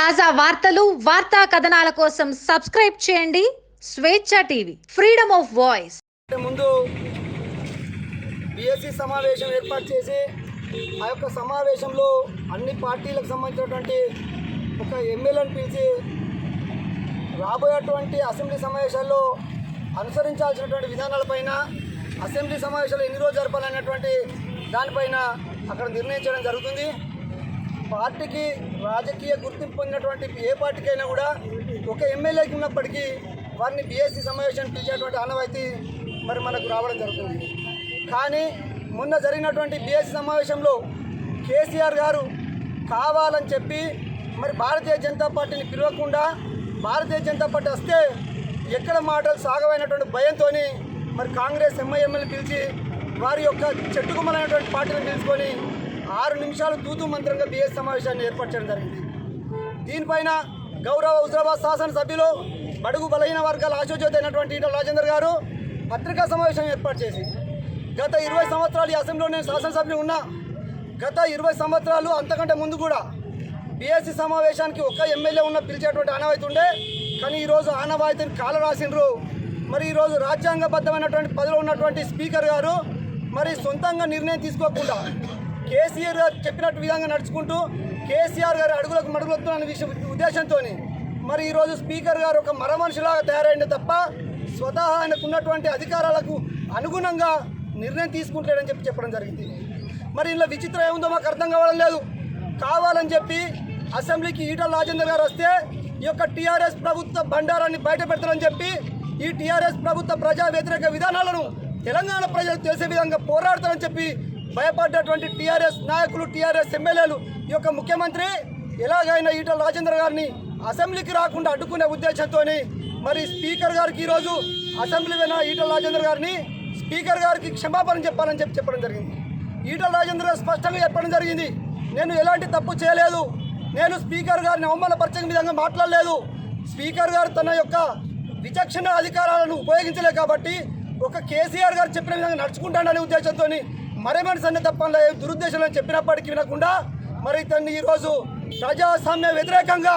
తాజా వార్తలు వార్తా కథనాల కోసం సబ్స్క్రైబ్ చేయండి. Swecha TV freedom of voice. ముందు బీఎస్సీ సమావేశం ఏర్పాటు చేసి ఆ యొక్క సమావేశంలో అన్ని పార్టీలకు సంబంధించినటువంటి ఒక ఎమ్మెల్యేని పిలిచి రాబోయేటువంటి అసెంబ్లీ సమావేశాల్లో అనుసరించాల్సినటువంటి విధానాలపైన అసెంబ్లీ సమావేశాలు ఎన్ని రోజులు జరపాలనేటువంటి దానిపైన అక్కడ నిర్ణయించడం జరుగుతుంది. పార్టీకి రాజకీయ గుర్తింపు పొందినటువంటి ఏ పార్టీకైనా కూడా ఒక ఎమ్మెల్యేకి ఉన్నప్పటికీ వారిని బీఎస్సీ సమావేశం పిలిచేటువంటి ఆనవాయితీ మరి మనకు రావడం జరుగుతుంది. కానీ మొన్న జరిగినటువంటి బీఎస్సీ సమావేశంలో కేసీఆర్ గారు కావాలని చెప్పి మరి భారతీయ జనతా పార్టీని పిలవకుండా భారతీయ జనతా పార్టీ వస్తే ఎక్కడ మాటలు సాగమైనటువంటి భయంతో మరి కాంగ్రెస్ ఎంఐఎంఎల్ని పిలిచి వారి యొక్క చెట్టుకుమలైనటువంటి పార్టీని పిలుచుకొని ఆరు నిమిషాలు తూతు మంత్రంగా బిఎస్ సమావేశాన్ని ఏర్పాటు చేయడం జరిగింది. దీనిపైన గౌరవ హుజరాబాద్ శాసనసభ్యులు బడుగు బలహీన వర్గాల ఆశోజ్యోతి అయినటువంటి ఈటల రాజేందర్ గారు పత్రికా సమావేశం ఏర్పాటు చేసి గత ఇరవై సంవత్సరాలు ఈ అసెంబ్లీలో నేను శాసనసభ్యులు ఉన్నా గత ఇరవై సంవత్సరాలు అంతకంటే ముందు కూడా బీఎస్సీ సమావేశానికి ఒక్క ఎమ్మెల్యే ఉన్న పిలిచేటువంటి ఆనవాయితీ ఉండే కానీ ఈరోజు ఆనవాయితీని కాల రాసిండ్రు మరి ఈరోజు రాజ్యాంగబద్ధమైనటువంటి పదవిలో ఉన్నటువంటి స్పీకర్ గారు మరి సొంతంగా నిర్ణయం తీసుకోకుండా కేసీఆర్ గారు చెప్పినట్టు విధంగా నడుచుకుంటూ కేసీఆర్ గారు అడుగులకు మడుగులొత్తున్న విషయం ఉద్దేశంతో మరి ఈరోజు స్పీకర్ గారు ఒక మర మనిషిలాగా తయారైంది తప్ప స్వతహా ఆయనకున్నటువంటి అధికారాలకు అనుగుణంగా నిర్ణయం తీసుకుంటాడని చెప్పి చెప్పడం జరిగింది. మరి ఇందులో విచిత్రం ఏముందో మాకు అర్థం కావడం లేదు. కావాలని చెప్పి అసెంబ్లీకి ఈటల రాజేందర్ గారు వస్తే ఈ యొక్క టీఆర్ఎస్ ప్రభుత్వ బండారాన్ని బయట పెడతారని చెప్పి ఈ టీఆర్ఎస్ ప్రభుత్వ ప్రజా వ్యతిరేక విధానాలను తెలంగాణ ప్రజలు తెలిసే విధంగా పోరాడతారని చెప్పి భయపడ్డటువంటి టీఆర్ఎస్ నాయకులు టీఆర్ఎస్ ఎమ్మెల్యేలు ఈ యొక్క ముఖ్యమంత్రి ఎలాగైనా ఈటల రాజేంద్ర గారిని అసెంబ్లీకి రాకుండా అడ్డుకునే ఉద్దేశంతో మరి స్పీకర్ గారికి ఈరోజు అసెంబ్లీ విన ఈటల రాజేంద్ర గారిని స్పీకర్ గారికి క్షమాపణ చెప్పాలని చెప్పి చెప్పడం జరిగింది. ఈటల రాజేంద్ర గారు స్పష్టంగా చెప్పడం జరిగింది. నేను ఎలాంటి తప్పు చేయలేదు. నేను స్పీకర్ గారిని అవమానపరచని విధంగా మాట్లాడలేదు. స్పీకర్ గారు తన యొక్క విచక్షణ అధికారాలను ఉపయోగించలే కాబట్టి ఒక కేసీఆర్ గారు చెప్పిన విధంగా నడుచుకుంటాడనే ఉద్దేశంతో మరే మనిషి అనే తప్ప చెప్పినప్పటికీ వినకుండా మరి ఇతన్ని ఈరోజు ప్రజాస్వామ్య వ్యతిరేకంగా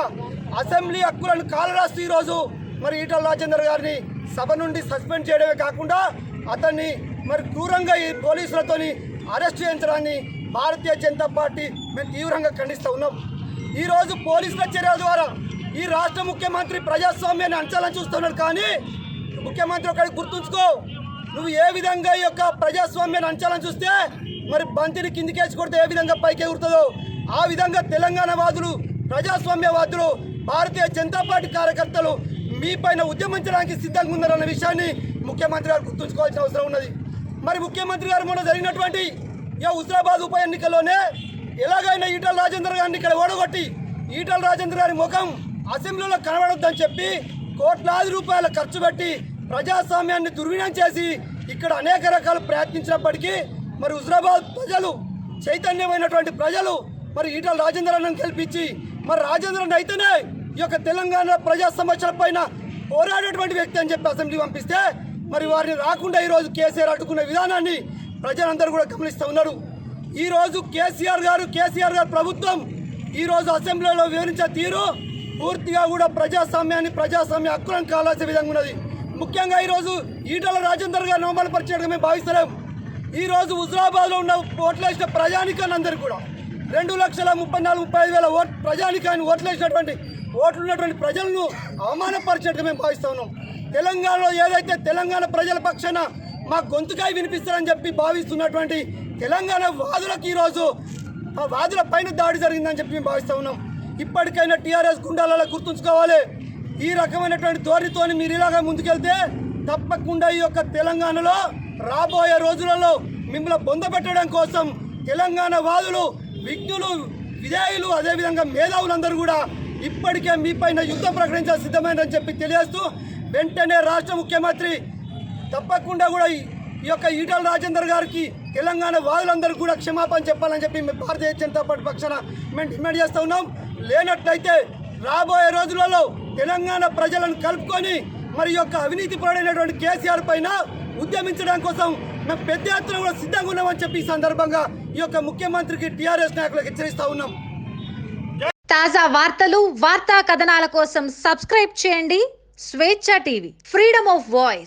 అసెంబ్లీ హక్కులను కాలరాస్తూ ఈరోజు మరి ఈటల రాజేందర్ గారిని సభ నుండి సస్పెండ్ చేయడమే కాకుండా అతన్ని మరి క్రూరంగా ఈ పోలీసులతోని అరెస్ట్ చేయించడాన్ని భారతీయ జనతా పార్టీ మేము తీవ్రంగా ఖండిస్తూ ఉన్నాం. ఈరోజు పోలీసుల చర్య ద్వారా ఈ రాష్ట్ర ముఖ్యమంత్రి ప్రజాస్వామ్యాన్ని అంచాలని చూస్తున్నాడు కానీ ముఖ్యమంత్రి ఒకటి గుర్తుంచుకో. నువ్వు ఏ విధంగా ఈ యొక్క ప్రజాస్వామ్యాన్ని అంచాలని చూస్తే మరి బంతిని కిందికేసి కొడితే ఏ విధంగా పైకి ఎగురుతుందో ఆ విధంగా తెలంగాణ వాదులు ప్రజాస్వామ్యవాదులు భారతీయ జనతా పార్టీ కార్యకర్తలు మీ పైన ఉద్యమించడానికి సిద్ధంగా ఉన్నారన్న విషయాన్ని ముఖ్యమంత్రి గారు గుర్తుంచుకోవాల్సిన అవసరం ఉన్నది. మరి ముఖ్యమంత్రి గారు మొన్న జరిగినటువంటి ఈ హుజరాబాద్ ఉప ఎన్నికల్లోనే ఎలాగైనా ఈటల రాజేంద్ర గారిని ఇక్కడ ఓడగొట్టి ఈటల రాజేంద్ర గారి ముఖం అసెంబ్లీలో కనబడొద్దని చెప్పి కోట్లాది రూపాయల ఖర్చు పెట్టి ప్రజాస్వామ్యాన్ని దుర్వినియోగం చేసి ఇక్కడ అనేక రకాలు ప్రయత్నించినప్పటికీ మరి హుజరాబాద్ ప్రజలు చైతన్యమైనటువంటి ప్రజలు మరి ఈటల రాజేంద్రను గెలిపించి మరి రాజేంద్రన్ అయితేనే ఈ యొక్క తెలంగాణ ప్రజా సమస్యల పైన పోరాడేటువంటి వ్యక్తి అని చెప్పి అసెంబ్లీ పంపిస్తే మరి వారిని రాకుండా ఈరోజు కేసీఆర్ అడ్డుకున్న విధానాన్ని ప్రజలందరూ కూడా గమనిస్తూ ఉన్నారు. ఈరోజు కేసీఆర్ గారు కేసీఆర్ గారు ప్రభుత్వం ఈరోజు అసెంబ్లీలో వివరించే తీరు పూర్తిగా కూడా ప్రజాస్వామ్యాన్ని ప్రజాస్వామ్య హక్కులను కావాల్సిన విధంగా ఉన్నది. ముఖ్యంగా ఈరోజు ఈటల రాజేందర్ గారిని అవమానపరిచేట్టుగా మేము భావిస్తున్నాం. ఈరోజు హుజరాబాద్లో ఉన్న ఓట్లేసిన ప్రజానికాన్ని కూడా రెండు లక్షల ముప్పై నాలుగు ముప్పై ఐదు వేల ఓట్ ప్రజానికాన్ని ఓట్లేసినటువంటి ఓట్లు ఉన్నటువంటి ప్రజలను అవమానపరిచినట్టు మేము భావిస్తా ఉన్నాం. తెలంగాణలో ఏదైతే తెలంగాణ ప్రజల పక్షాన మా గొంతుకాయ వినిపిస్తారని చెప్పి భావిస్తున్నటువంటి తెలంగాణ వాదులకు ఈరోజు ఆ వాదుల పైన దాడి జరిగిందని చెప్పి మేము భావిస్తూ ఉన్నాం. ఇప్పటికైనా టీఆర్ఎస్ గుండాలలో గుర్తుంచుకోవాలి. ఈ రకమైనటువంటి ధోరణితోని మీరు ఇలాగా ముందుకెళ్తే తప్పకుండా ఈ యొక్క తెలంగాణలో రాబోయే రోజులలో మిమ్మల్ని బొందపెట్టడం కోసం తెలంగాణ వాదులు విజ్ఞులు విధేయులు అదేవిధంగా మేధావులందరూ కూడా ఇప్పటికే మీ పైన యుద్ధం ప్రకటించాలి సిద్ధమైందని చెప్పి తెలియజేస్తూ వెంటనే రాష్ట్ర ముఖ్యమంత్రి తప్పకుండా కూడా ఈ ఈ యొక్క ఈటల రాజేందర్ గారికి తెలంగాణ వాదులందరూ కూడా క్షమాపణ చెప్పాలని చెప్పి మేము భారతీయ జనతా పార్టీ పక్షాన మేము డిమాండ్ చేస్తూ ఉన్నాం. లేనట్లయితే రాబోయే రోజులలో తెలంగాణ ప్రజలను కలుపుకొని మరి యొక్క అవినీతి పరుడైనటువంటి కేసీఆర్ పైన ఉద్యమించడం కోసం మేము పెద్ద ఎత్తున కూడా సిద్ధంగా ఉన్నామని చెప్పి ఈ సందర్భంగా ఈ యొక్క ముఖ్యమంత్రికి టీఆర్ఎస్ నాయకులకు హెచ్చరిస్తా ఉన్నాం. తాజా వార్తలు వార్తా కథనాల కోసం సబ్స్క్రైబ్ చేయండి Swecha TV. Freedom of voice